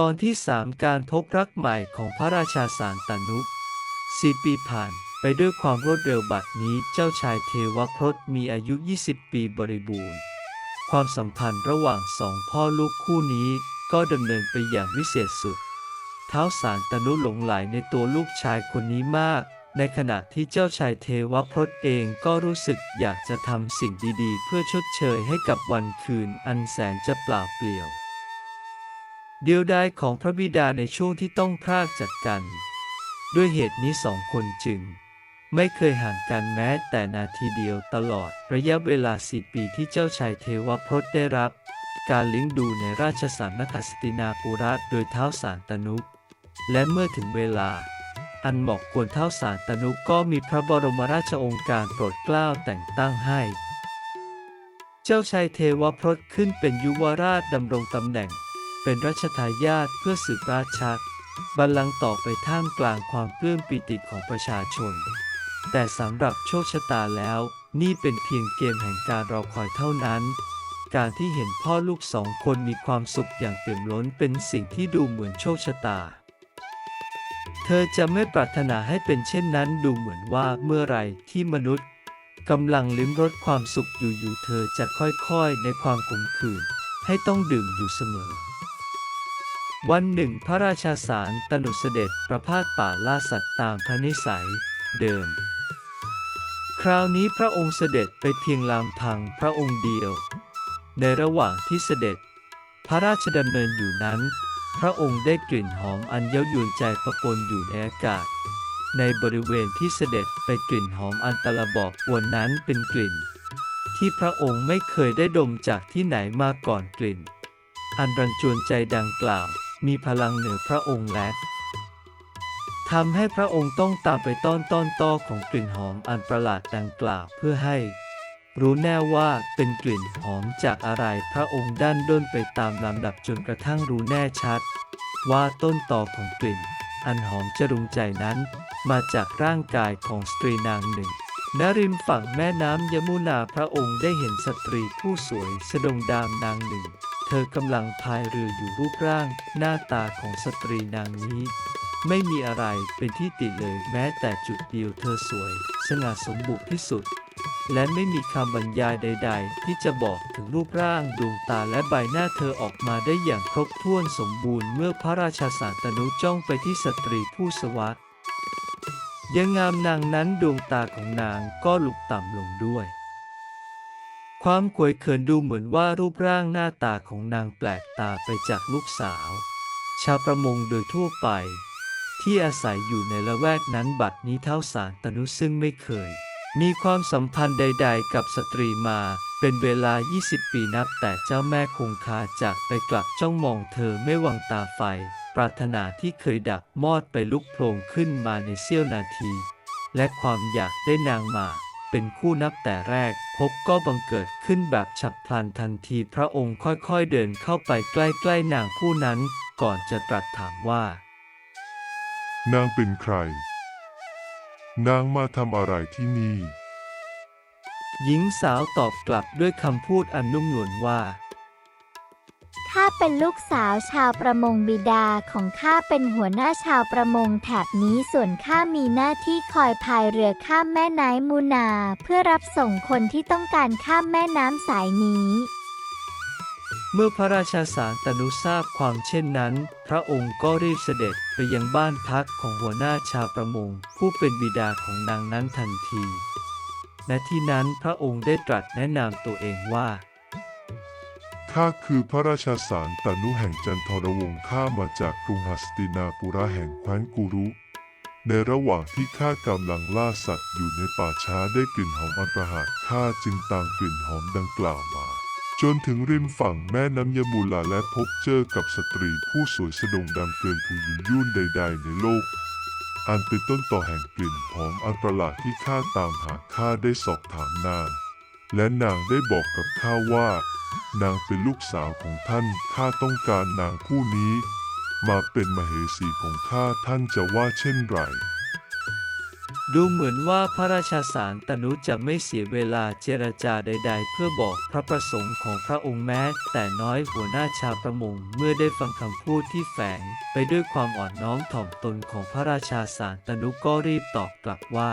ตอนที่สามการพบรักใหม่ของพระราชาสารตานุสี่ปีผ่านไปด้วยความรวดเร็วบัดนี้เจ้าชายเทวพรตมีอายุ 20 ปีบริบูรณ์ ความสัมพันธ์ระหว่างสองพ่อลูกคู่นี้ก็ดำเนินไปอย่างวิเศษสุด เท้าสารตนุหลงไหลในตัวลูกชายคนนี้มาก ในขณะที่เจ้าชายเทวพรตเองก็รู้สึกอยากจะทำสิ่งดีๆ เพื่อชดเชยให้กับวันคืนอันแสนจะเปล่าเปลี่ยว เดียวดายของพระบิดาในช่วงที่ต้องพรากจากกัน ด้วยเหตุนี้สองคนจึง ไม่เคยห่างกันแม้แต่นาทีเดียวตลอดระยะเวลาสี่ปีที่เจ้าชายเทวพรตได้รับ การเลี้ยงดูในราชสำนักสตินาปุระโดยเท้าสารตนุและเมื่อถึงเวลา อันเหมาะควรเท้าสารตนุก็มีพระบรมราชองค์การโปรดเกล้าแต่งตั้งให้เจ้าชายเทวพรตขึ้นเป็นยุวราชดำรงตำแหน่ง เป็นรัชทายาทเพื่อสืบราชักบัลลังก์ต่อไปท่ามกลางความปลื้มปิติของประชาชน แต่สำหรับโชคชะตาแล้ว นี่เป็นเพียงเกมแห่งการรอคอยเท่านั้น การที่เห็นพ่อลูกสองคนมีความสุขอย่างเต็มล้นเป็นสิ่งที่ดูเหมือนโชคชะตา เธอจะไม่ปรารถนาให้เป็นเช่นนั้นดูเหมือนว่าเมื่อไรที่มนุษย์กำลังลิ้มรสความสุขอยู่ๆเธอจะค่อยๆ ในความขมขื่นให้ต้องดื่มอยู่เสมอ วันหนึ่งพระราชาสารตนุเสด็จประพาสป่าล่าสัตว์ตามพระนิสัยเดิม คราวนี้พระองค์เสด็จไปเพียงลำพังพระองค์เดียว ในระหว่างที่เสด็จ พระราชดำเนินอยู่นั้น พระองค์ได้กลิ่นหอมอันเย้ายวนใจประปนอยู่ในอากาศ ในบริเวณที่เสด็จไปกลิ่นหอมอันตะละบอกวนนั้นเป็นกลิ่น ที่พระองค์ไม่เคยได้ดมจากที่ไหนมาก่อนกลิ่น อันรันจวนใจดังกล่าว มีพลังเหนือพระองค์และทำให้พระองค์ต้องตามไปต้อนต้อนต้อของกลิ่นหอมอันประหลาดดังกล่าวเพื่อให้ รู้แน่ว่าเป็นกลิ่นหอมจากอะไรพระองค์ด้านด้นไปตามลำดับจนกระทั่งรู้แน่ชัด ว่าต้นตอของกลิ่น อันหอมจรุงใจนั้น มาจากร่างกายของสตรีนางหนึ่งณริมฝั่งแม่น้ำยมุนาพระองค์ได้เห็นสตรีผู้สวยสะดงดามนางหนึ่ง เธอกำลังพายเรืออยู่รูปร่างหน้าตาของสตรีนางนี้ ไม่มีอะไรเป็นที่ติเลยแม้แต่จุดเดียวเธอสวย สง่าสมบุกที่สุด และไม่มีคำบรรยายใด ๆ ที่จะบอกถึงรูปร่างดวงตาและใบหน้าเธอออกมาได้อย่างครบถ้วนสมบูรณ์เมื่อพระราชาสารตนุจ้องไปที่สตรีผู้สวัสดยังงามนางนั้นดวงตาของนางก็หลุกต่ำลงด้วย ความขวยเขินดูเหมือนว่ารูปร่างหน้าตาของนางแปลกตาไปจากลูกสาว ชาวประมงโดยทั่วไป ที่อาศัยอยู่ในละแวกนั้นบัดนี้เท่าสารตนุซึ่งไม่เคย มีความสัมพันธ์ใด ๆ กับสตรีมาเป็นเวลา 20 ปีนับแต่เจ้าแม่คงคาจากไปกลับจ้องมองเธอไม่วางตาไฟ ปรารถนาที่เคยดับมอดไปลุกโผล่ขึ้นมาในเสี้ยวนาที และความอยากได้นางมา เป็นคู่นับแต่แรกพบก็บังเกิดขึ้นแบบฉับพลันทันทีพระองค์ค่อยๆเดินเข้าไปใกล้ๆนางผู้นั้น ก่อนจะตรัสถามว่า นางเป็นใคร นางมาทำอะไรที่นี่ หญิงสาวตอบกลับด้วยคำพูดอันนุ่มนวลว่า ข้าเป็นลูกสาวชาวประมงบิดาของข้าเป็นหัวหน้าชาวประมงแถบนี้ส่วนข้ามีหน้าที่คอยพายเรือข้ามแม่น้ำมูนา เพื่อรับส่งคนที่ต้องการข้ามแม่น้ำสายนี้ เมื่อพระราชาสารตนุทราบความเช่นนั้น พระองค์ก็รีบเสด็จไปยังบ้านพักของหัวหน้าชาวประมง ผู้เป็นบิดาของนางนั้นทันที ณที่นั้นพระองค์ได้ตรัสแนะนำตัวเองว่า ข้าคือพระราชาสารตนุแห่งจันทรวงศ์ข้ามาจากกรุงหัสตินาปุระแห่งแคว้นกุรุ ในระหว่างที่ข้ากำลังล่าสัตว์อยู่ในป่าช้าได้กลิ่นหอมอันประหลาดข้าจึงตามกลิ่นหอมดังกล่าวมา จนถึงริมฝั่งแม่น้ำยมูลาและพบเจอกับสตรีผู้สวยสะดงดังเกินผู้หญิงยุ่นใด ๆ ในโลก อันเป็นต้นต่อแห่งกลิ่นหอมอันประหลาดที่ข้าตามหาข้าได้สอบถามนางและนางได้บอกกับข้าว่า นางเป็นลูกสาวของท่าน ข้าต้องการนางผู้นี้ มาเป็นมเหสีของข้าท่านจะว่าเช่นไรดูเหมือนว่าพระราชาสารตนุจะไม่เสียเวลาเจรจาใด ๆ เพื่อบอกพระประสงค์ของพระองค์แม้ แต่น้อยหัวหน้าชาวประมงเมื่อได้ฟังคำพูดที่แฝง ไปด้วยความอ่อนน้อมถ่อมตนของพระราชาสารตนุก็รีบตอบกลับว่า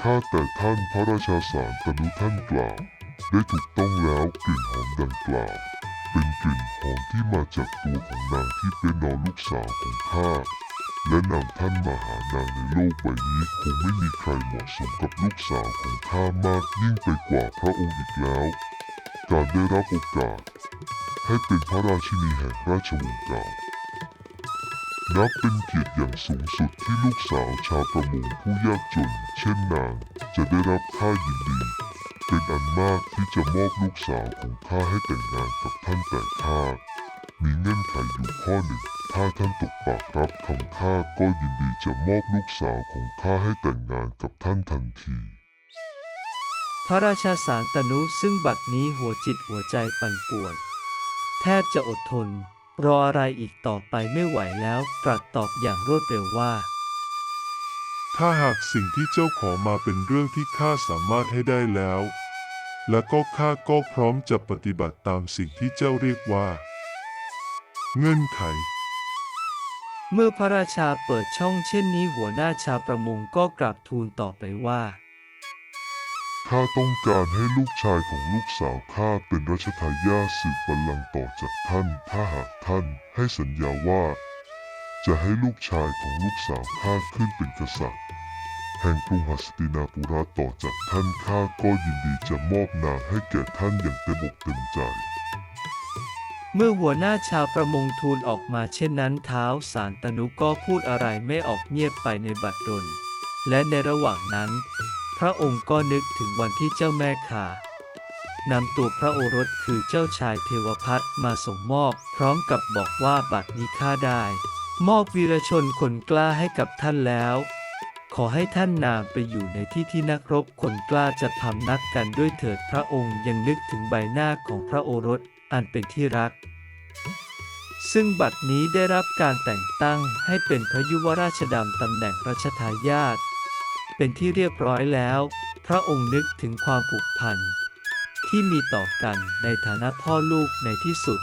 ข้าแต่ท่านพระราชาสารตนุท่านกล่าว ได้ถูกต้องแล้วกลิ่นหอมดังกล่าว เป็นกลิ่นหอมที่มาจากตัวของนางที่เป็นนอนลูกสาวของข้าและนำท่านมาหานางในโลกใบนี้คงไม่มีใครเหมาะสมกับลูกสาวของข้ามากยิ่งไปกว่าพระองค์อีกแล้ว การได้รับโอกาส ให้เป็นพระราชินีแห่งราชวงศ์เก่านับเป็นเกียรติอย่างสูงสุดที่ลูกสาวชาวประมงผู้ยากจน เช่นนางจะได้รับค่ายินดี เป็นอันมากที่จะมอบลูกสาวของข้าให้แต่งงานกับท่านแต่ข้ามีเงื่อนไขอยู่ข้อหนึ่ง ถ้าท่านตกปากรับคำข้าก็ยินดีจะมอบลูกสาวของข้าให้แต่งงานกับท่านทันที พระราชาสารตนุซึ่งบัดนี้หัวจิตหัวใจปั่นป่วน แทบจะอดทน รออะไรอีกต่อไปไม่ไหวแล้วตรัสตอบอย่างรวดเร็วว่าถ้าหากสิ่งที่เจ้าขอมาเป็นเรื่องที่ข้าสามารถให้ได้แล้ว และก็ข้าก็พร้อมจะปฏิบัติตามสิ่งที่เจ้าเรียกว่า เงื่อนไข เมื่อพระราชาเปิดช่องเช่นนี้หัวหน้าชาวประมงก็กราบทูลต่อไปว่า ข้าต้องการให้ลูกชายของลูกสาวข้าเป็นรัชทายาทสืบบัลลังก์ต่อจากท่าน ถ้าหากท่านให้สัญญาว่า จะให้ลูกชายของลูกสาวข้าขึ้นเป็นกษัตริย์ แห่งกรุงหัสตินาปุระต่อจากท่านข้าก็ยินดีจะมอบนางให้แก่ท่านอย่างเต็มอกเต็มใจ เมื่อหัวหน้าชาวประมงทูลออกมาเช่นนั้นเท้าสารตนุก็พูดอะไรไม่ออกเงียบไปในบัดดล และในระหว่างนั้น พระองค์ก็นึกถึงวันที่เจ้าแม่ขานำตัวพระโอรสคือเจ้าชายเทวพัฒน์มาส่งมอบ พร้อมกับบอกว่าบัดนี้ข้าได้ มอบวีรชนคนกล้าให้กับท่านแล้ว ขอให้ท่านนามไปอยู่ในที่ที่นักรบคนกล้าจะพำนักกันด้วยเถิดพระองค์ยังนึกถึงใบหน้าของพระโอรสอันเป็นที่รัก ซึ่งบัดนี้ได้รับการแต่งตั้งให้เป็นพระยุวราชดำตำแหน่งรัชทายาทเป็นที่เรียบร้อยแล้ว พระองค์นึกถึงความผูกพันที่มีต่อกันในฐานะพ่อลูกในที่สุด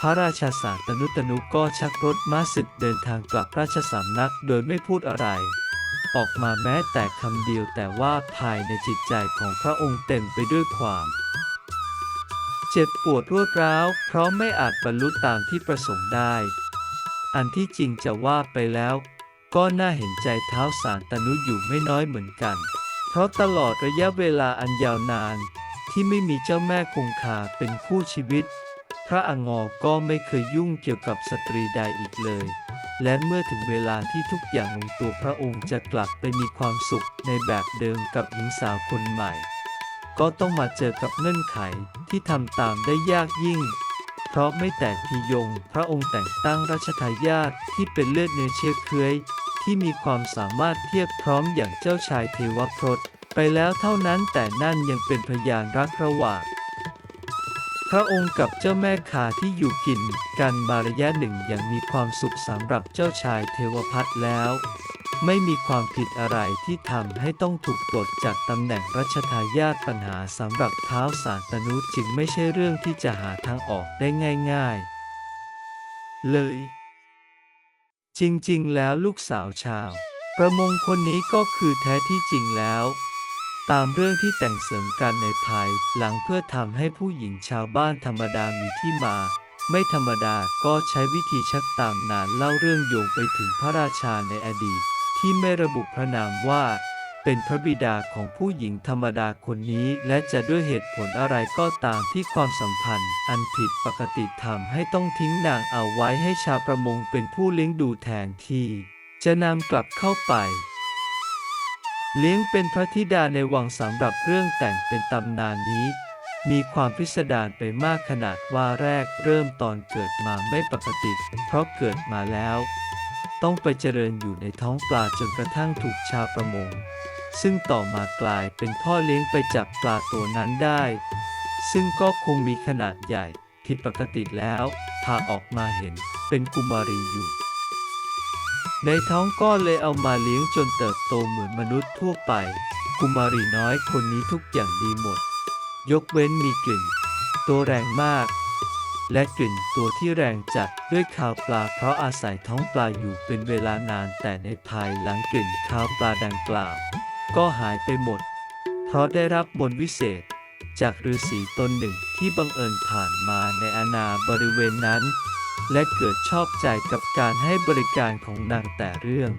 พระราชาสารตนุตนุก็ชักรถม้าศึกเดินทางกลับราชสำนักโดยไม่พูดอะไร ออกมาแม้แต่คำเดียวแต่ว่าภายในจิตใจของพระองค์เต็มไปด้วยความเจ็บปวดรวดร้าว เพราะไม่อาจบรรลุตามที่ประสงค์ได้ อันที่จริงจะว่าไปแล้ว ก็น่าเห็นใจเท้าสารตนุอยู่ไม่น้อยเหมือนกัน เพราะตลอดระยะเวลาอันยาวนาน ที่ไม่มีเจ้าแม่คงคาเป็นคู่ชีวิต พระองอก็ไม่เคยยุ่งเกี่ยวกับสตรีใดอีกเลย และเมื่อถึงเวลาที่ทุกอย่างลงตัวพระองค์จะกลับไปมีความสุขในแบบเดิมกับหญิงสาวคนใหม่ ก็ต้องมาเจอกับเงื่อนไขที่ทำตามได้ยากยิ่ง เพราะไม่แต่ทียง พระองค์แต่งตั้งรัชทายาทที่เป็นเลือดเนื้อเชื้อเคื้อยที่มีความสามารถเทียบพร้อมอย่างเจ้าชายเทวพรตไปแล้วเท่านั้นแต่นั่นยังเป็นพยานรักระหว่าง พระองค์กับเจ้าแม่ขาที่อยู่กินกันมาระยะหนึ่งอย่างมีความสุขสำหรับเจ้าชายเทวพัฒแล้ว ไม่มีความผิดอะไรที่ทำให้ต้องถูกปลดจากตำแหน่งรัชทายาทปัญหาสำหรับเท้าสารตนุจึงไม่ใช่เรื่องที่จะหาทางออกได้ง่าย ๆ เลย จริงๆ แล้วลูกสาวชาว ประมงคนนี้ก็คือแท้ที่จริงแล้ว ตามเรื่องที่แต่งเสริมกันในภายหลังเพื่อทำให้ผู้หญิงชาวบ้านธรรมดามีที่มา ไม่ธรรมดาก็ใช้วิธีชักตามนานเล่าเรื่องโยงไปถึงพระราชาในอดีต ที่ไม่ระบุพระนามว่า เป็นพระบิดาของผู้หญิงธรรมดาคนนี้ และจะด้วยเหตุผลอะไรก็ตามที่ความสัมพันธ์ อันผิดปกติทำให้ต้องทิ้งนางเอาไว้ให้ชาวประมงเป็นผู้เลี้ยงดูแทนที่ จะนำกลับเข้าไป เลี้ยงเป็นพระธิดาในวังสำหรับเรื่องแต่งเป็นตำนานนี้ มีความพิสดารไปมากขนาดว่าแรกเริ่มตอนเกิดมาไม่ปกติ เพราะเกิดมาแล้ว ต้องไปเจริญอยู่ในท้องปลาจนกระทั่งถูกชาวประมง ซึ่งต่อมากลายเป็นพ่อเลี้ยงไปจับปลาตัวนั้นได้ ซึ่งก็คงมีขนาดใหญ่ผิดปกติแล้วพาออกมาเห็นเป็นกุมารีอยู่ ในท้องก็เลยเอามาเลี้ยงจนเติบโตเหมือนมนุษย์ทั่วไป กุมารีน้อยคนนี้ทุกอย่างดีหมด ยกเว้นมีกลิ่น ตัวแรงมาก และกลิ่นตัวที่แรงจัดด้วยคาวปลาเพราะอาศัยท้องปลาอยู่เป็นเวลานานแต่ในภายหลังกลิ่นคาวปลาดังกล่าว ก็หายไปหมด เพราะได้รับบนวิเศษ จากฤาษีตนหนึ่งที่บังเอิญผ่านมาในอาณาบริเวณนั้น และเกิดชอบใจกับการให้บริการของนางแต่เรื่อง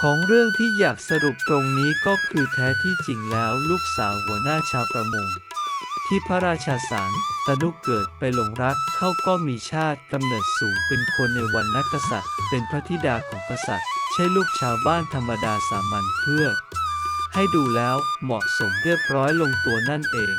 ของเรื่องที่อยากสรุปตรงนี้ก็คือแท้ที่จริงแล้วลูกสาวหัวหน้าชาวประมงที่พระราชาสารตนุเกิดไปหลงรักเขาก็มีชาติกำเนิดสูงเป็นคนในวันนักษัตริย์ เป็นพระธิดาของกษัตริย์ ใช่ลูกชาวบ้านธรรมดาสามัญเพื่อ ให้ดูแล้วเหมาะสมเรียบร้อยลงตัวนั่นเอง